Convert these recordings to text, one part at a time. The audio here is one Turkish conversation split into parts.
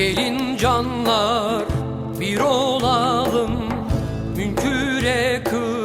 Gelin canlar bir olalım Münküre kız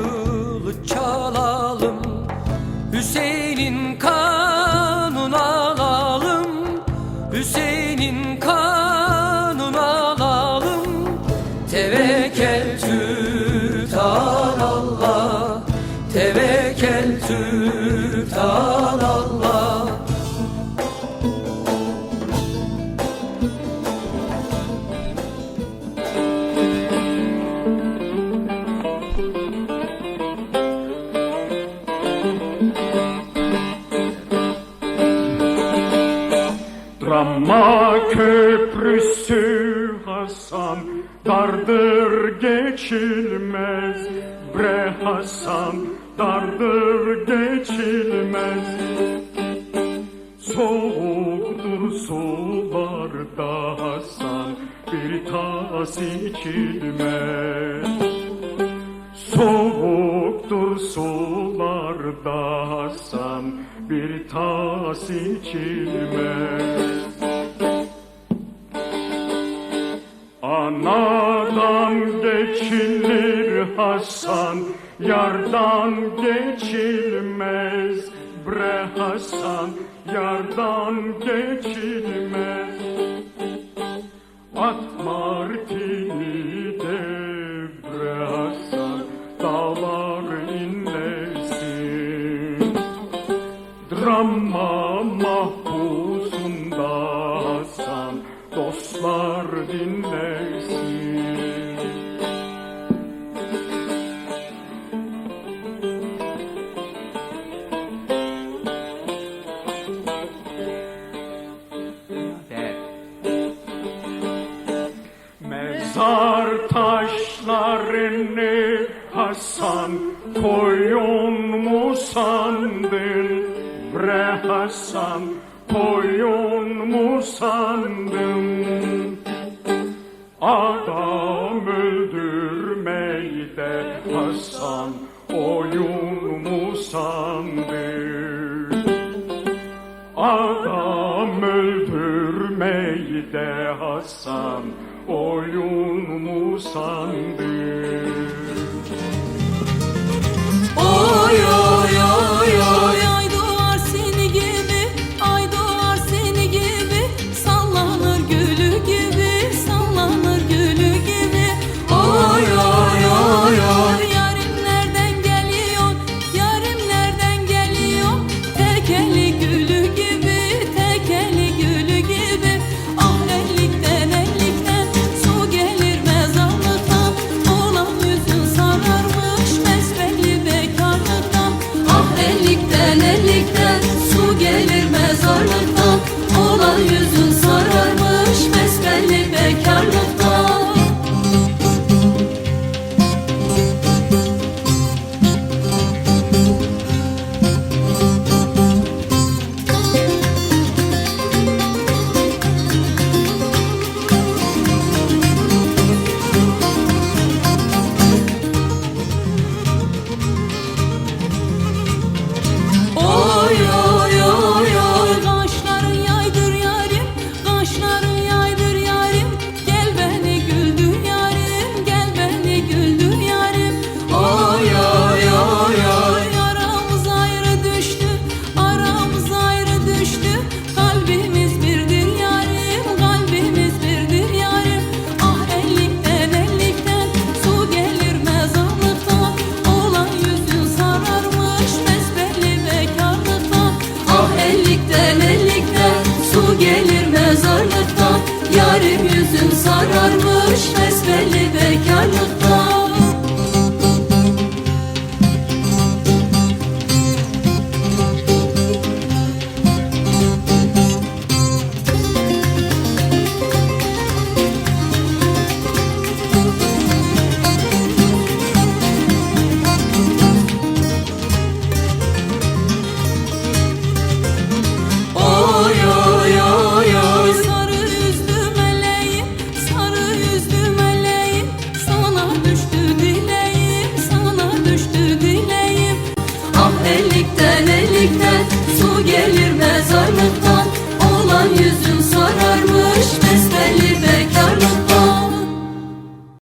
Rama köprüsü Hasan dardır geçilmez Bre Hasan dardır geçilmez. Soğuktur sularda Hasan bir tas içilmez. Soğuk Yoktur sularda Hasan bir tas içilmez Anadan geçilir Hasan Yardan geçilmez Bre Hasan. Yardan geçilmez Ramma mahpusunda Hasan dostlar dinlesin. Mezar taşlarını Hasan koyun mu sandın? Emre Hasan koyun mu sandın? Adam öldürmeyi de Hasan oyun mu sandın? Adam öldürmeyi de Hasan oyun mu sandın? elikten elikten